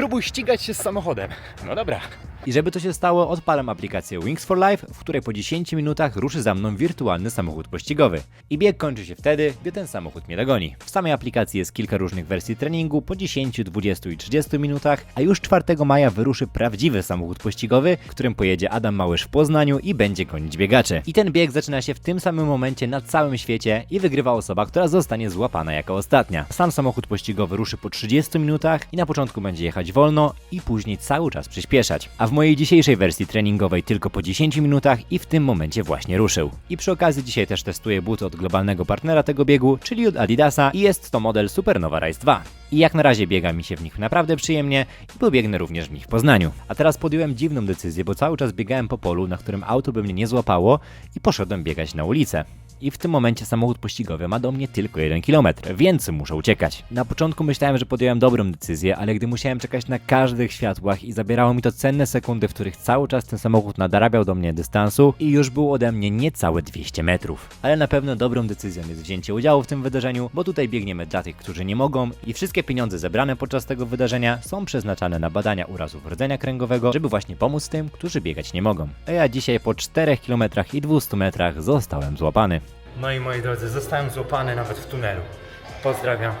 Spróbuj ścigać się z samochodem. No dobra. I żeby to się stało, odpalam aplikację Wings for Life, w której po 10 minutach ruszy za mną wirtualny samochód pościgowy. I bieg kończy się wtedy, gdy ten samochód mnie dogoni. W samej aplikacji jest kilka różnych wersji treningu po 10, 20 i 30 minutach, a już 4 maja wyruszy prawdziwy samochód pościgowy, którym pojedzie Adam Małysz w Poznaniu i będzie gonić biegaczy. I ten bieg zaczyna się w tym samym momencie na całym świecie i wygrywa osoba, która zostanie złapana jako ostatnia. Sam samochód pościgowy ruszy po 30 minutach i na początku będzie jechać wolno i później cały czas przyspieszać. A w mojej dzisiejszej wersji treningowej tylko po 10 minutach i w tym momencie właśnie ruszył. I przy okazji dzisiaj też testuję buty od globalnego partnera tego biegu, czyli od Adidasa i jest to model Supernova Rise 2. I jak na razie biega mi się w nich naprawdę przyjemnie i pobiegnę również w nich w Poznaniu. A teraz podjąłem dziwną decyzję, bo cały czas biegałem po polu, na którym auto by mnie nie złapało i poszedłem biegać na ulicę. I w tym momencie samochód pościgowy ma do mnie tylko 1 km, więc muszę uciekać. Na początku myślałem, że podjąłem dobrą decyzję, ale gdy musiałem czekać na każdych światłach i zabierało mi to cenne sekundy, w których cały czas ten samochód nadrabiał do mnie dystansu i już był ode mnie niecałe 200 metrów. Ale na pewno dobrą decyzją jest wzięcie udziału w tym wydarzeniu, bo tutaj biegniemy dla tych, którzy nie mogą i wszystkie pieniądze zebrane podczas tego wydarzenia są przeznaczane na badania urazów rdzenia kręgowego, żeby właśnie pomóc tym, którzy biegać nie mogą. A ja dzisiaj po 4 km i 200 metrach zostałem złapany. No i moi drodzy, zostałem złapany nawet w tunelu. Pozdrawiam.